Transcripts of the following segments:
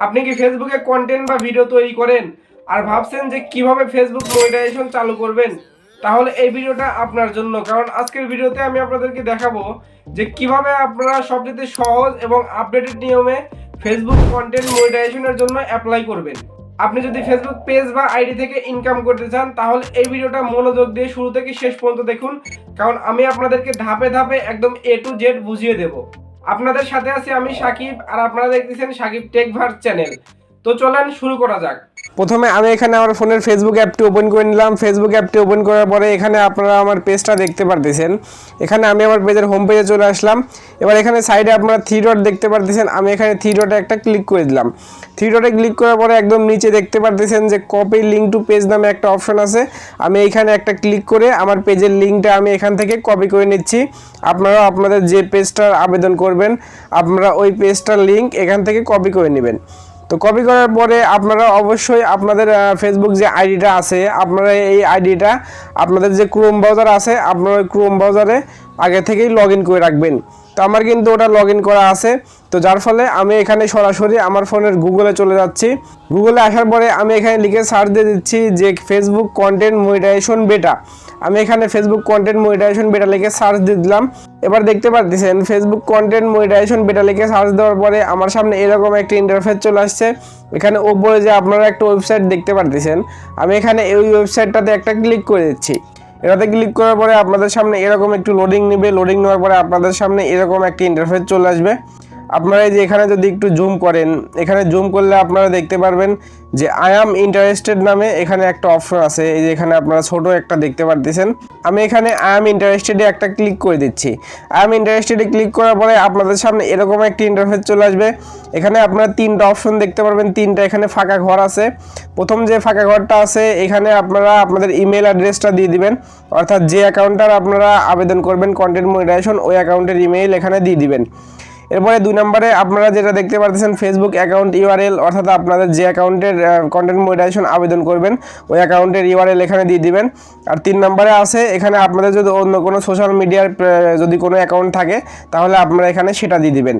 আপনি কি ফেসবুকে কন্টেন্ট বা ভিডিও তৈরি করেন? আর ভাবছেন যে কীভাবে ফেসবুক মনিটাইজেশন চালু করবেন? তাহলে এই ভিডিওটা আপনার জন্য। কারণ আজকের ভিডিওতে আমি আপনাদেরকে দেখাবো যে কীভাবে আপনারা সবচেয়ে সহজ এবং আপডেটেড নিয়মে ফেসবুক কন্টেন্ট মনিটাইজেশনের জন্য অ্যাপ্লাই করবেন। আপনি যদি ফেসবুক পেজ বা আইডি থেকে ইনকাম করতে চান, তাহলে এই ভিডিওটা মনোযোগ দিয়ে শুরু থেকে শেষ পর্যন্ত দেখুন। কারণ আমি আপনাদেরকে ধাপে ধাপে একদম এ টু জেড বুঝিয়ে দেব। আপনাদের সাথে আছি আমি সাকিব, আর আপনারা দেখতেছেন সাকিব টেকভার চ্যানেল। তো চলেন শুরু করা যাক। প্রথমে আমি এখানে আমার ফোনের ফেসবুক অ্যাপটি ওপেন করে নিলাম। ফেসবুক অ্যাপটি ওপেন করার পরে এখানে আপনারা আমার পেজটা দেখতে পারতেছেন। এখানে আমি আমার পেজের হোম পেজে চলে আসলাম। এবার এখানে সাইডে আপনারা থ্রি ডট দেখতে পারতেছেন। আমি এখানে থ্রি ডটে একটা ক্লিক করে দিলাম। থ্রি ডটে ক্লিক করার পরে একদম নিচে দেখতে পারতেছেন যে কপি লিঙ্ক টু পেজ নামে একটা অপশন আছে। আমি এইখানে একটা ক্লিক করে আমার পেজের লিঙ্কটা আমি এখান থেকে কপি করে নিচ্ছি। আপনারা আপনাদের যে পেজটার আবেদন করবেন, আপনারা ওই পেজটার লিঙ্ক এখান থেকে কপি করে নেবেন। তো কপি করার পরে আপনারা অবশ্যই আপনাদের ফেসবুক যে আইডিটা আছে, আপনারা এই আইডিটা আপনাদের যে ক্রোম ব্রাউজার আছে, আপনারা ক্রোম ব্রাউজারে আগে থেকেই লগ করে রাখবেন। আমার কিন্তু ওটা লগ করা আছে। তো যার ফলে আমি এখানে সরাসরি আমার ফোনের গুগলে চলে যাচ্ছি। গুগলে আসার পরে আমি এখানে লিখে সার্চ দিয়ে দিচ্ছি যে ফেসবুক কন্টেন্ট মনিটাইজেশন বেটা আমি এখানে ফেসবুক কন্টেন্ট মনিটাইজেশন বেটা লিখে সার্চ দিয়ে দিলাম। এবার দেখতে পাচ্ছেন ফেসবুক কন্টেন্ট মনিটাইজেশন বেটা লিখে সার্চ দেওয়ার পরে আমার সামনে এরকম একটা ইন্টারফেস চলে আসছে। এখানে ওপরে যে আপনারা একটা ওয়েবসাইট দেখতে পারতেছেন, আমি এখানে এই ওয়েবসাইটটাতে একটা ক্লিক করে দিচ্ছি। এটাতে ক্লিক করার পরে আপনাদের সামনে এরকম একটু লোডিং নেবে। লোডিং নেওয়ার পরে আপনাদের সামনে এরকম একটা ইন্টারফেস চলে আসবে। আপনারা এই যে এখানে যদি একটু জুম করেন, এখানে জুম করলে আপনারা দেখতে পারবেন যে আই অ্যাম ইন্টারেস্টেড নামে এখানে একটা অপশন আছে। এই যে এখানে আপনারা ছোট একটা দেখতে পারতেছেন। আমি এখানে আই অ্যাম ইন্টারেস্টেডে একটা ক্লিক করে দিচ্ছি। আই অ্যাম ইন্টারেস্টেডে ক্লিক করার পরে আপনাদের সামনে এরকম একটি ইন্টারফেস চলে আসবে। এখানে আপনারা তিনটা অপশন দেখতে পারবেন। তিনটা এখানে ফাঁকা ঘর আছে। প্রথম যে ফাঁকা ঘরটা আছে, এখানে আপনারা আপনাদের ইমেল অ্যাড্রেসটা দিয়ে দিবেন। অর্থাৎ যে অ্যাকাউন্টটার আপনারা আবেদন করবেন কন্টেন্ট মনিটাইজেশন ওই অ্যাকাউন্টের ইমেইল এখানে দিয়ে দিবেন। এরপরে দুই নম্বরে আপনারা যেটা দেখতে পারতেছেন ফেসবুক অ্যাকাউন্ট ইউআরএল অর্থাৎ আপনাদের যে অ্যাকাউন্টের কন্টেন্ট মনিটাইজেশন আবেদন করবেন, ওই অ্যাকাউন্টের ইউআরএল এখানে দিয়ে দিবেন। আর তিন নম্বরে আছে, এখানে আপনাদের যদি অন্য কোনো সোশ্যাল মিডিয়ার যদি কোনো অ্যাকাউন্ট থাকে, তাহলে আপনারা এখানে সেটা দিয়ে দিবেন।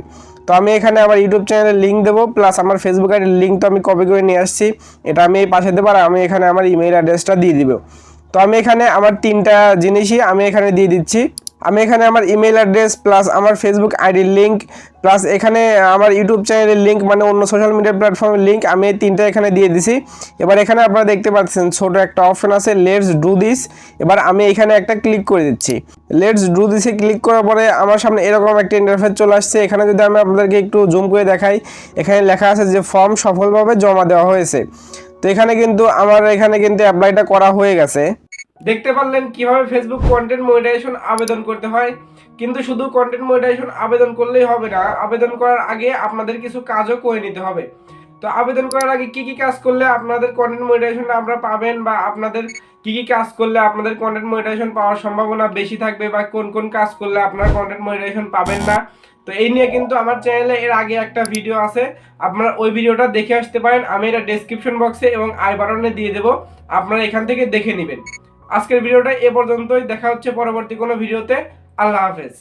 তো আমি এখানে আমার ইউটিউব চ্যানেলের লিঙ্ক দেবো প্লাস আমার ফেসবুক আইডির লিঙ্ক তো আমি কপি করে নিয়ে আসছি। এটা আমি এই পাশে দেবো, আর আমি এখানে আমার ইমেল অ্যাড্রেসটা দিয়ে দিব। তো আমি এখানে আমার তিনটা জিনিসই আমি এখানে দিয়ে দিচ্ছি। আমি এখানে আমার ইমেল অ্যাড্রেস প্লাস আমার ফেসবুক আইডির লিঙ্ক প্লাস এখানে আমার ইউটিউব চ্যানেলের লিঙ্ক মানে অন্য সোশ্যাল মিডিয়া প্ল্যাটফর্মের লিঙ্ক আমি তিনটা এখানে দিয়ে দিছি। এবার এখানে আপনারা দেখতে পাচ্ছেন ছোট একটা অপশন আছে লেটস ডু দিস এবার আমি এখানে একটা ক্লিক করে দিচ্ছি। লেটস ডু দিসে ক্লিক করার পরে আমার সামনে এরকম একটা ইন্টারফেস চলে আসছে। এখানে যদি আমি আপনাদেরকে একটু জুম করে দেখাই, এখানে লেখা আছে যে ফর্ম সফলভাবে জমা দেওয়া হয়েছে। তো এখানে কিন্তু আমার এখানে কিন্তু অ্যাপ্লাইটা করা হয়ে গেছে। দেখতে পারলেন কীভাবে ফেসবুক কন্টেন্ট মনিটাইজেশন আবেদন করতে হয়। কিন্তু শুধু কন্টেন্ট মনিটাইজেশন আবেদন করলেই হবে না, আবেদন করার আগে আপনাদের কিছু কাজও করে নিতে হবে। তো আবেদন করার আগে কি কি কাজ করলে আপনাদের কন্টেন্ট মনিটাইজেশন আমরা পাবেন বা আপনাদের কি কি কাজ করলে আপনাদের কন্টেন্ট মনিটাইজেশন পাওয়ার সম্ভাবনা বেশি থাকবে বা কোন কোন কাজ করলে আপনারা কন্টেন্ট মনিটাইজেশন পাবেন না। তো এই নিয়ে কিন্তু আমার চ্যানেলে এর আগে একটা ভিডিও আছে, আপনারা ওই ভিডিওটা দেখে আসতে পারেন। আমি এটা ডেসক্রিপশন বক্সে এবং আই বাটনে দিয়ে দেবো। আপনারা এখান থেকে দেখে নেবেন। আজকের ভিডিওটা এ পর্যন্তই। দেখা হচ্ছে পরবর্তী কোনো ভিডিওতে। আল্লাহ হাফেজ।